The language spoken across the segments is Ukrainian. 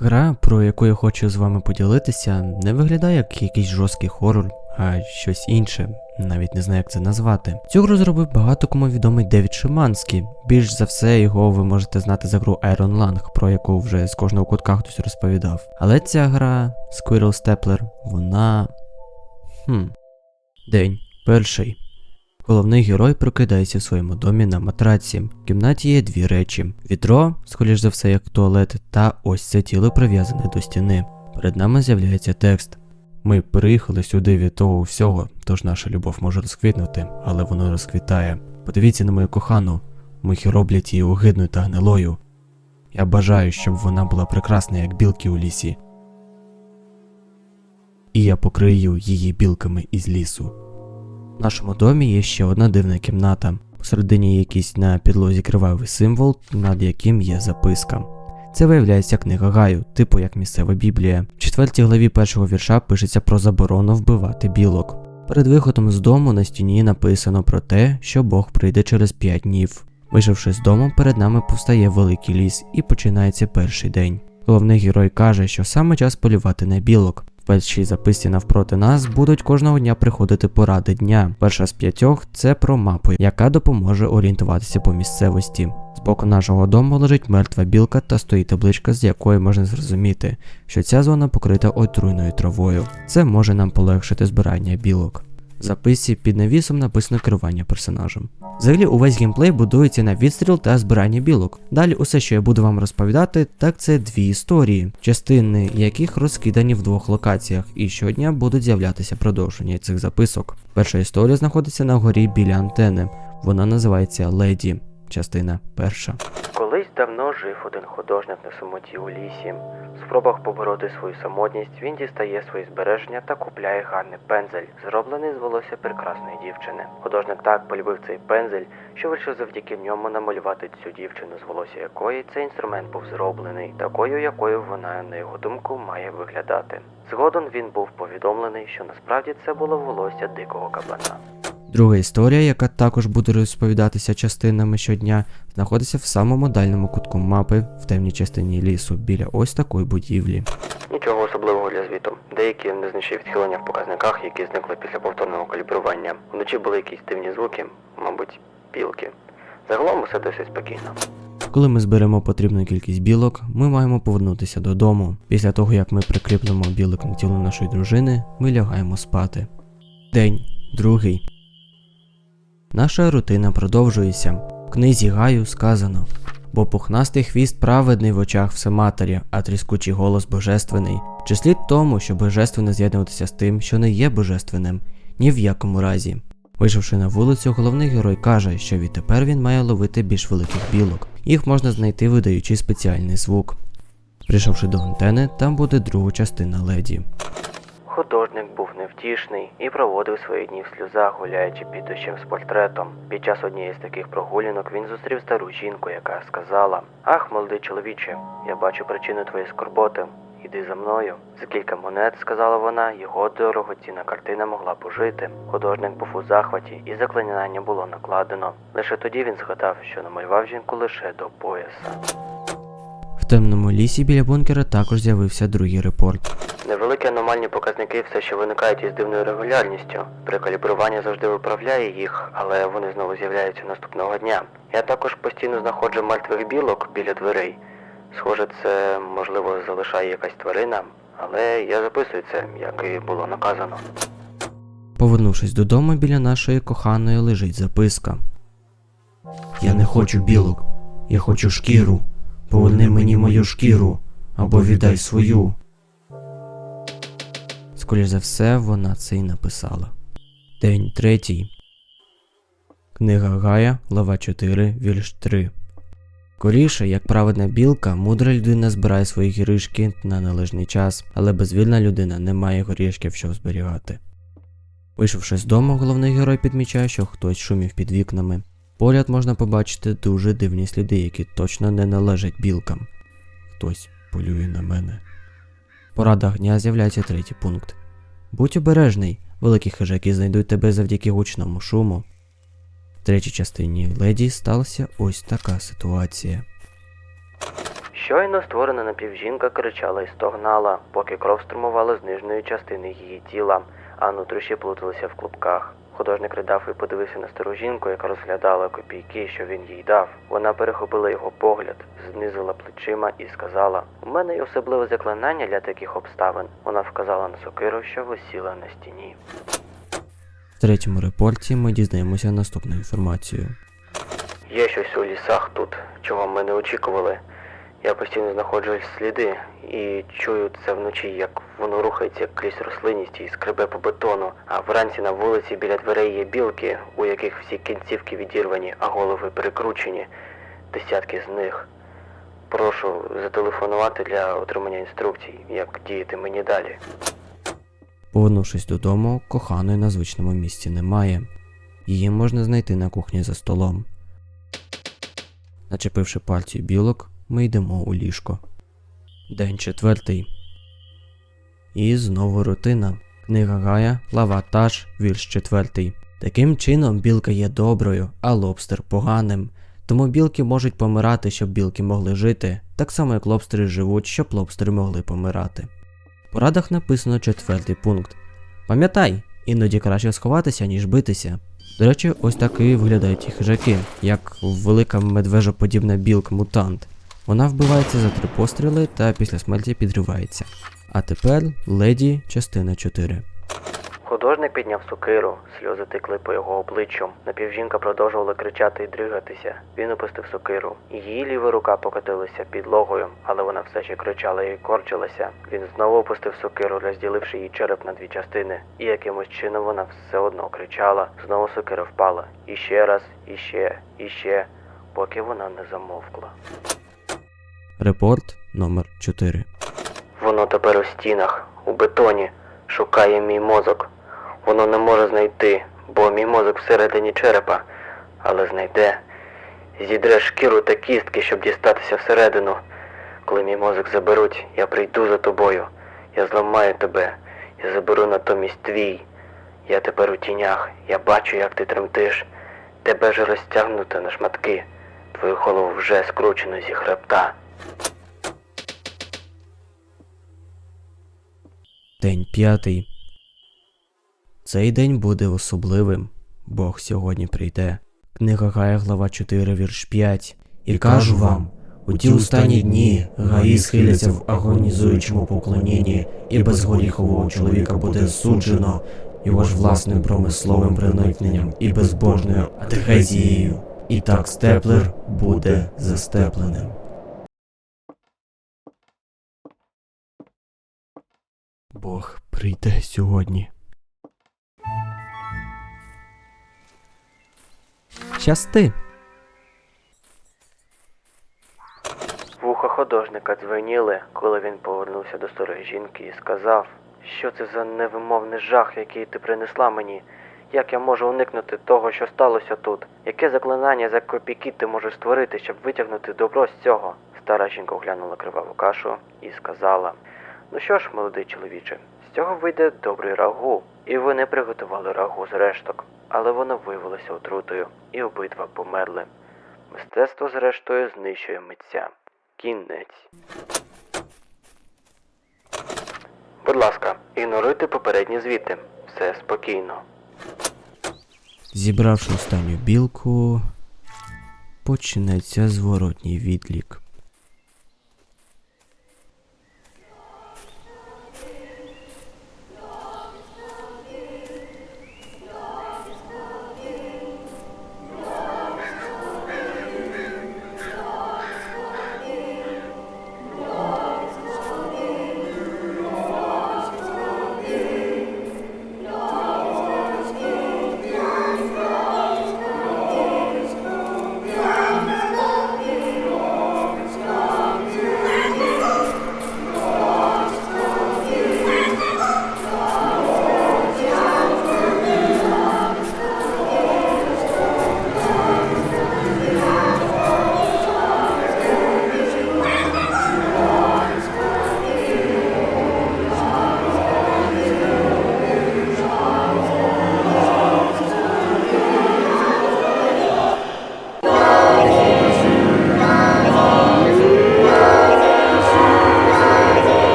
Гра, про яку я хочу з вами поділитися, не виглядає як якийсь жорсткий хорор, а щось інше. Навіть не знаю, як це назвати. Цю гру зробив багато кому відомий Девід Шиманський. Більш за все, його ви можете знати за гру Iron Lang, про яку вже з кожного кутка хтось розповідав. Але ця гра, Squirrel Stepler, вона. Хм. День. Перший. Головний герой прокидається в своєму домі на матраці. В кімнаті є дві речі: відро, скоріш за все, як туалет, та ось це тіло прив'язане до стіни. Перед нами з'являється текст. Ми приїхали сюди від того всього, тож наша любов може розквітнути, але воно розквітає. Подивіться на мою кохану, мухи роблять її огидною та гнилою. Я бажаю, щоб вона була прекрасна, як білки у лісі. І я покрию її білками із лісу. В нашому домі є ще одна дивна кімната. Посередині якийсь на підлозі кривавий символ, над яким є записка. Це виявляється книга Гаю, типу як місцева біблія. В четвертій главі першого вірша пишеться про заборону вбивати білок. Перед виходом з дому на стіні написано про те, що Бог прийде через п'ять днів. Вийшовши з дому, перед нами повстає великий ліс і починається перший день. Головний герой каже, що саме час полювати на білок. Першій записці навпроти нас будуть кожного дня приходити поради дня. Перша з п'ятьох це про мапу, яка допоможе орієнтуватися по місцевості. З боку нашого дому лежить мертва білка та стоїть табличка, з якої можна зрозуміти, що ця зона покрита отруйною травою. Це може нам полегшити збирання білок. В записі під навісом написано керування персонажем. Взагалі, увесь геймплей будується на відстріл та збирання білок. Далі усе, що я буду вам розповідати, так це дві історії, частини яких розкидані в двох локаціях, і щодня будуть з'являтися продовження цих записок. Перша історія знаходиться на горі біля антени. Вона називається Леді. Частина перша. Давно жив один художник на самоті у лісі. В спробах побороти свою самотність він дістає свої збереження та купляє гарний пензель, зроблений з волосся прекрасної дівчини. Художник так полюбив цей пензель, що вирішив завдяки ньому намалювати цю дівчину, з волосся якої цей інструмент був зроблений, такою, якою вона, на його думку, має виглядати. Згодом він був повідомлений, що насправді це було волосся дикого кабана. Друга історія, яка також буде розповідатися частинами щодня, знаходиться в самому дальньому кутку мапи в темній частині лісу біля ось такої будівлі. Нічого особливого для звіту. Деякі незначні відхилення в показниках, які зникли після повторного калібрування. Вночі були якісь дивні звуки, мабуть, білки. Загалом усе досить спокійно. Коли ми зберемо потрібну кількість білок, ми маємо повернутися додому. Після того, як ми прикріпимо білок на тіло нашої дружини, ми лягаємо спати. День другий. Наша рутина продовжується. В книзі Гаю сказано: бо пухнастий хвіст праведний в очах Всематері, а тріскучий голос божественний. Чи слід тому, що божественне з'єднуватися з тим, що не є божественним? Ні в якому разі. Вийшовши на вулицю, головний герой каже, що відтепер він має ловити більш великих білок. Їх можна знайти, видаючи спеціальний звук. Прийшовши до антени, там буде друга частина леді. Художник був невтішний і проводив свої дні в сльозах, гуляючи під дощем з портретом. Під час однієї з таких прогулянок він зустрів стару жінку, яка сказала: Ах, молодий чоловіче, я бачу причину твоєї скорботи. Іди за мною. За кілька монет, сказала вона, його дорогоцінна картина могла пожити. Художник був у захваті, і заклинання було накладено. Лише тоді він згадав, що намалював жінку лише до пояса. В темному лісі біля бункера також з'явився другий репорт. Аномальні показники все ще виникають із дивною регулярністю. Прикалібрування завжди виправляє їх, але вони знову з'являються наступного дня. Я також постійно знаходжу мертвих білок біля дверей. Схоже, це можливо залишає якась тварина, але я записую це, як і було наказано. Повернувшись додому, біля нашої коханої лежить записка. Я не хочу білок, я хочу шкіру. Поверни мені мою шкіру або віддай свою. Скоріш за все, вона це й написала. День третій. Книга Гая, глава 4, вірш 3. Скоріше, як праведна білка, мудра людина збирає свої гіришки на належний час, але безвільна людина не має горішків, щоб зберігати. Вийшовши з дому, головний герой підмічає, що хтось шумів під вікнами. Поряд можна побачити дуже дивні сліди, які точно не належать білкам. Хтось полює на мене. В порадах дня з'являється третій пункт. Будь обережний, великі хижаки знайдуть тебе завдяки гучному шуму. В третій частині леді сталася ось така ситуація. Щойно створена напівжінка кричала і стогнала, поки кров струмувала з нижньої частини її тіла, а нутрощі плуталися в клубках. Художник ридав і подивився на стару жінку, яка розглядала копійки, що він їй дав. Вона перехопила його погляд, знизила плечима і сказала: У мене є особливе заклинання для таких обставин. Вона вказала на сокиру, що висіла на стіні. В третьому репорті ми дізнаємося наступну інформацію. Є щось у лісах тут, чого ми не очікували. Я постійно знаходжу сліди і чую це вночі, як воно рухається крізь рослинність і скребе по бетону. А вранці на вулиці біля дверей є білки, у яких всі кінцівки відірвані, а голови перекручені. Десятки з них. Прошу зателефонувати для отримання інструкцій, як діяти мені далі. Повернувшись додому, коханої на звичному місці немає. Її можна знайти на кухні за столом. Начепивши пальці білок, ми йдемо у ліжко. День четвертий. І знову рутина. Книга Гая, Лаватаж, вірш четвертий. Таким чином, білка є доброю, а лобстер поганим. Тому білки можуть помирати, щоб білки могли жити, так само як лобстери живуть, щоб лобстери могли помирати. В порадах написано четвертий пункт. Пам'ятай, іноді краще сховатися, ніж битися. До речі, ось так і виглядають ті хижаки, як велика медвежоподібна білка-мутант. Вона вбивається за три постріли та після смерті підривається. А тепер леді, частина 4. Художник підняв сокиру, сльози текли по його обличчю. Напівжінка продовжувала кричати і дригатися. Він опустив сокиру. Її ліва рука покотилася підлогою, але вона все ще кричала і корчилася. Він знову опустив сокиру, розділивши її череп на дві частини. І якимось чином вона все одно кричала. Знову сокира впала. І ще раз, і ще, і ще, поки вона не замовкла. Репорт номер 4. Воно тепер у стінах, у бетоні, шукає мій мозок. Воно не може знайти, бо мій мозок всередині черепа, але знайде. Зідре шкіру та кістки, щоб дістатися всередину. Коли мій мозок заберуть, я прийду за тобою. Я зламаю тебе. Я заберу натомість твій. Я тепер у тінях. Я бачу, як ти тремтиш. Тебе ж розтягнуто на шматки. Твою голову вже скручено зі хребта. День п'ятий. Цей день буде особливим. Бог сьогодні прийде. Книга Гая, глава 4, вірш 5. І кажу вам, у ті останні дні гаї схиляться в агонізуючому поклонінні, і безгоріхового чоловіка буде суджено його ж власним промисловим проникненням і безбожною адхезією. І так степлер буде застепленим. Бог прийде сьогодні. Щасти. Вуха художника дзвеніли, коли він повернувся до старої жінки і сказав, що це за невимовний жах, який ти принесла мені. Як я можу уникнути того, що сталося тут? Яке заклинання за копійки ти можеш створити, щоб витягнути добро з цього? Стара жінка оглянула криваву кашу і сказала: Ну що ж, молодий чоловіче, з цього вийде добрий рагу. І вони приготували рагу з решток, але воно виявилося отрутою, і обидва померли. Мистецтво, зрештою, знищує митця. Кінець. Будь ласка, ігноруйте попередні звіти. Все спокійно. Зібравши останню білку, почнеться зворотній відлік.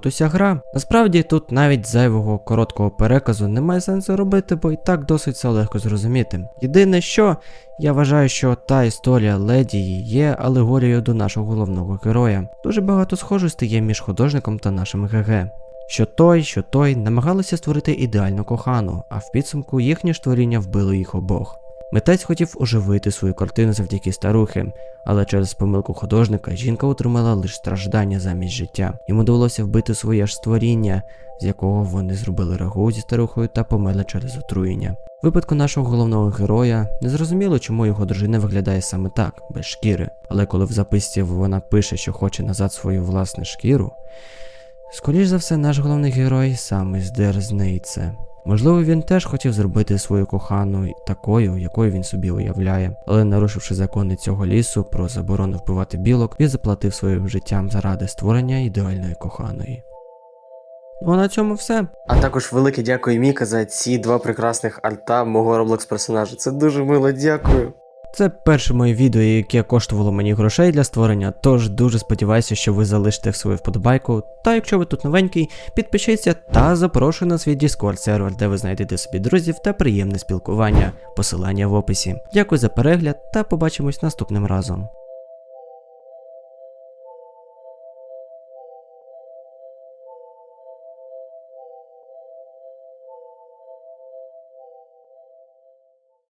От уся гра. Насправді тут навіть зайвого короткого переказу немає сенсу робити, бо і так досить все легко зрозуміти. Єдине, що я вважаю, що та історія леді є алегорією до нашого головного героя. Дуже багато схожостей є між художником та нашим ГГ. Що той, що той намагалися створити ідеальну кохану, а в підсумку їхнє ж творіння вбило їх обох. Митець хотів оживити свою картину завдяки старухи, але через помилку художника жінка отримала лише страждання замість життя. Йому довелося вбити своє ж створіння, з якого вони зробили рагу зі старухою та померли через отруєння. В випадку нашого головного героя незрозуміло, чому його дружина виглядає саме так, без шкіри. Але коли в записці вона пише, що хоче назад свою власну шкіру, скоріш за все, наш головний герой саме здерзниться. Можливо, він теж хотів зробити свою кохану такою, якою він собі уявляє, але нарушивши закони цього лісу про заборону вбивати білок, він заплатив своїм життям заради створення ідеальної коханої. Ну а на цьому все. А також велике дякую Міка за ці два прекрасних альта мого Roblox персонажа. Це дуже мило, дякую. Це перше моє відео, яке коштувало мені грошей для створення, тож дуже сподіваюся, що ви залишите свою вподобайку. Та якщо ви тут новенький, підпишіться та запрошую на свій Discord сервер, де ви знайдете собі друзів та приємне спілкування. Посилання в описі. Дякую за перегляд та побачимось наступним разом.